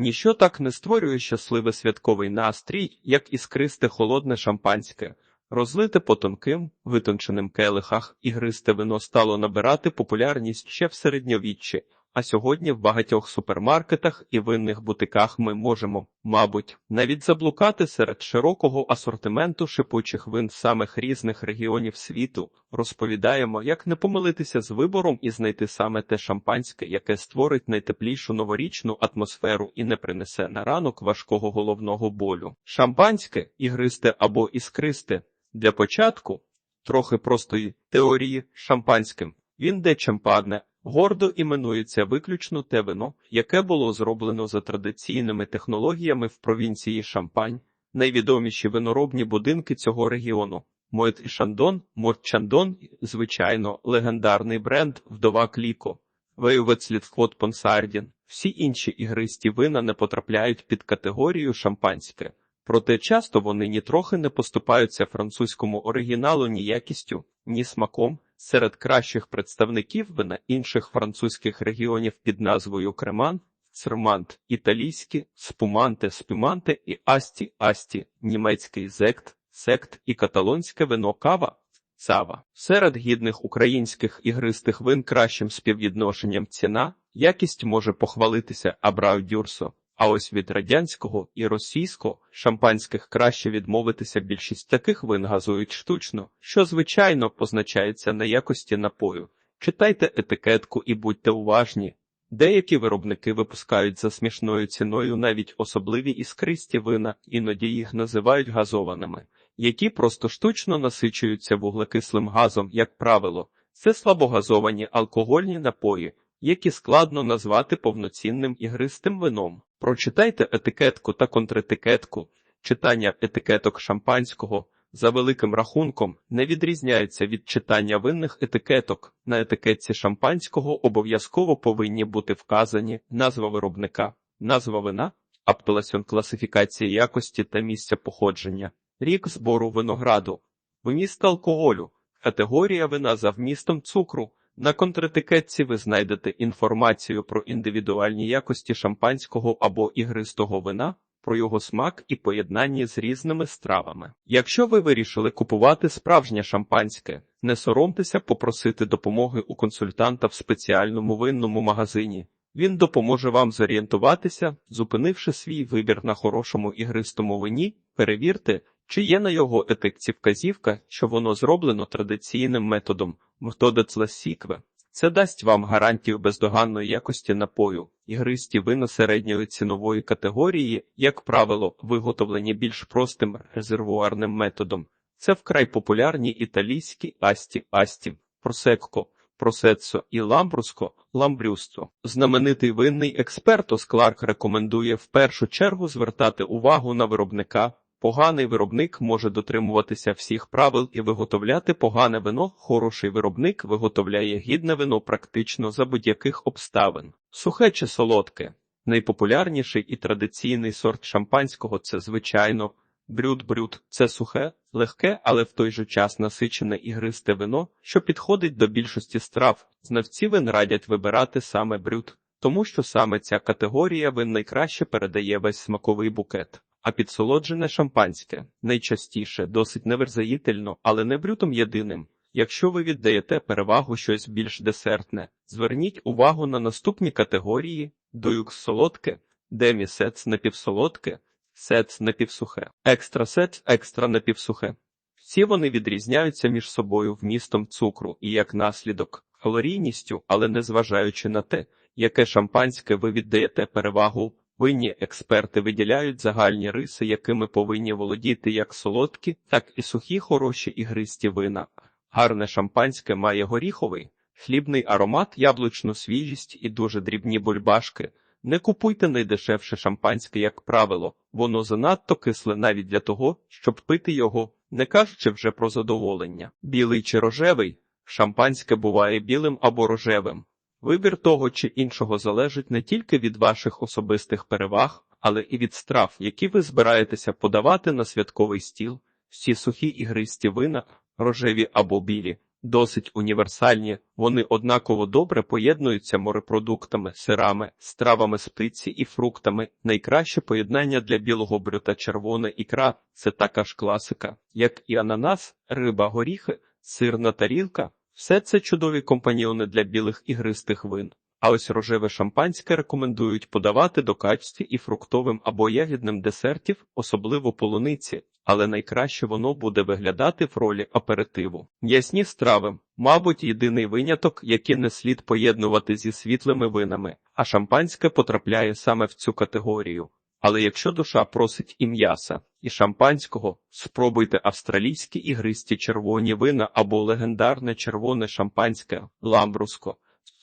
Ніщо так не створює щасливий святковий настрій, як іскристе холодне шампанське. Розлите по тонким, витонченим келихах, ігристе вино стало набирати популярність ще в середньовіччі, а сьогодні в багатьох супермаркетах і винних бутиках ми можемо, мабуть, навіть заблукати серед широкого асортименту шипучих вин самих різних регіонів світу. Розповідаємо, як не помилитися з вибором і знайти саме те шампанське, яке створить найтеплішу новорічну атмосферу і не принесе на ранок важкого головного болю. Шампанське ігристе або іскристе. Для початку трохи простої теорії шампанським. Він де чемпадне, гордо іменується виключно те вино, яке було зроблено за традиційними технологіями в провінції Шампань, найвідоміші виноробні будинки цього регіону. Мойт і Шандон, Морт Чандон, звичайно, легендарний бренд Вдова Кліко, Вейвецлітфот Понсардін. Всі інші ігристі вина не потрапляють під категорію шампанське. Проте часто вони нітрохи не поступаються французькому оригіналу ні якістю, ні смаком. Серед кращих представників вина інших французьких регіонів під назвою Креман, Цермант, італійські, спуманте, спюманте і асті, асті, німецький зект, сект і каталонське вино кава. Сава. Серед гідних українських ігристих вин кращим співвідношенням ціна, якість може похвалитися Абрау Дюрсо. А ось від радянського і російського шампанських краще відмовитися. Більшість таких вин газують штучно, що звичайно позначається на якості напою. Читайте етикетку і будьте уважні. Деякі виробники випускають за смішною ціною навіть особливі іскристі вина, іноді їх називають газованими, які просто штучно насичуються вуглекислим газом, як правило, це слабогазовані алкогольні напої, які складно назвати повноцінним ігристим вином. Прочитайте етикетку та контретикетку. Читання етикеток шампанського за великим рахунком не відрізняється від читання винних етикеток. На етикетці шампанського обов'язково повинні бути вказані назва виробника, назва вина, аптеласьон класифікації якості та місця походження, рік збору винограду, вміст алкоголю, категорія вина за вмістом цукру. На контретикетці ви знайдете інформацію про індивідуальні якості шампанського або ігристого вина, про його смак і поєднання з різними стравами. Якщо ви вирішили купувати справжнє шампанське, не соромтеся попросити допомоги у консультанта в спеціальному винному магазині. Він допоможе вам зорієнтуватися, зупинивши свій вибір на хорошому ігристому вині, перевірте, чи є на його етикці вказівка, що воно зроблено традиційним методом Мтодецласікве. Це дасть вам гарантію бездоганної якості напою. Ігристі вина середньої цінової категорії, як правило, виготовлені більш простим резервуарним методом. Це вкрай популярні італійські асті асті, просекко, просеццо і ламбруско, ламбрюсто. Знаменитий винний експерт Оскларк рекомендує в першу чергу звертати увагу на виробника. Поганий виробник може дотримуватися всіх правил і виготовляти погане вино. Хороший виробник виготовляє гідне вино практично за будь-яких обставин. Сухе чи солодке. Найпопулярніший і традиційний сорт шампанського це, звичайно, брюд-брюд. Це сухе, легке, але в той же час насичене ігристе вино, що підходить до більшості страв. Знавці вин радять вибирати саме брюд, тому що саме ця категорія вин найкраще передає весь смаковий букет. А підсолоджене шампанське найчастіше досить неверзаїтельно, але не брютом єдиним. Якщо ви віддаєте перевагу щось більш десертне, зверніть увагу на наступні категорії: дуюкс солодке, демі-сец напівсолодке, сец напівсухе, екстра сец екстра напівсухе. Всі вони відрізняються між собою вмістом цукру і як наслідок калорійністю, але незважаючи на те, яке шампанське ви віддаєте перевагу. Винні експерти виділяють загальні риси, якими повинні володіти як солодкі, так і сухі хороші ігристі вина. Гарне шампанське має горіховий, хлібний аромат, яблучну свіжість і дуже дрібні бульбашки. Не купуйте найдешевше шампанське, як правило, воно занадто кисле навіть для того, щоб пити його, не кажучи вже про задоволення. Білий чи рожевий, шампанське буває білим або рожевим. Вибір того чи іншого залежить не тільки від ваших особистих переваг, але і від страв, які ви збираєтеся подавати на святковий стіл. Всі сухі ігристі вина, рожеві або білі, досить універсальні, вони однаково добре поєднуються морепродуктами, сирами, стравами з птиці і фруктами. Найкраще поєднання для білого блюда червона ікра це така ж класика, як і ананас, риба, горіхи, сирна тарілка. Все це чудові компаньйони для білих ігристих вин. А ось рожеве шампанське рекомендують подавати до качці і фруктовим або ягідним десертів, особливо полуниці, але найкраще воно буде виглядати в ролі аперитиву. М'ясні страви, мабуть, єдиний виняток, який не слід поєднувати зі світлими винами, а шампанське потрапляє саме в цю категорію. Але якщо душа просить і м'яса, і шампанського, спробуйте австралійські ігристі червоні вина або легендарне червоне шампанське ламбруско.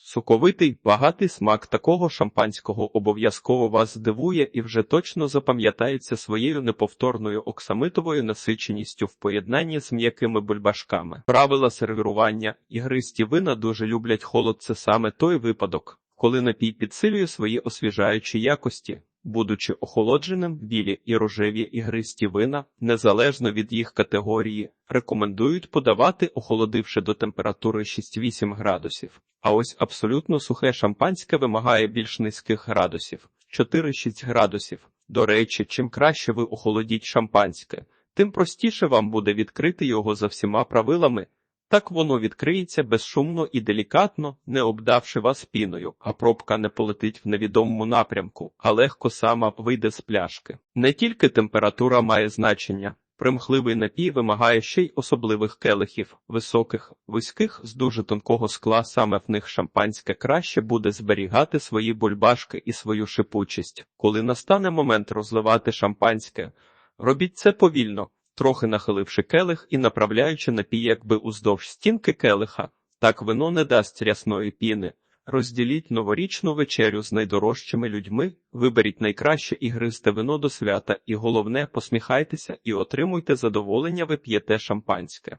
Соковитий, багатий смак такого шампанського обов'язково вас здивує і вже точно запам'ятається своєю неповторною оксамитовою насиченістю в поєднанні з м'якими бульбашками. Правила сервірування ігристі вина дуже люблять холод. Це саме той випадок, коли напій підсилює свої освіжаючі якості. Будучи охолодженим, білі і рожеві ігристі вина, незалежно від їх категорії, рекомендують подавати, охолодивши до температури 6-8 градусів. А ось абсолютно сухе шампанське вимагає більш низьких градусів 4-6 градусів. До речі, чим краще ви охолодіть шампанське, тим простіше вам буде відкрити його за всіма правилами. Так воно відкриється безшумно і делікатно, не обдавши вас піною, а пробка не полетить в невідомому напрямку, а легко сама вийде з пляшки. Не тільки температура має значення. Примхливий напій вимагає ще й особливих келихів, високих, вузьких, з дуже тонкого скла, саме в них шампанське краще буде зберігати свої бульбашки і свою шипучість. Коли настане момент розливати шампанське, робіть це повільно, трохи нахиливши келих і направляючи напій якби уздовж стінки келиха, так вино не дасть рясної піни. Розділіть новорічну вечерю з найдорожчими людьми, виберіть найкраще і ігристе вино до свята, і головне, посміхайтеся і отримуйте задоволення, ви п'єте шампанське.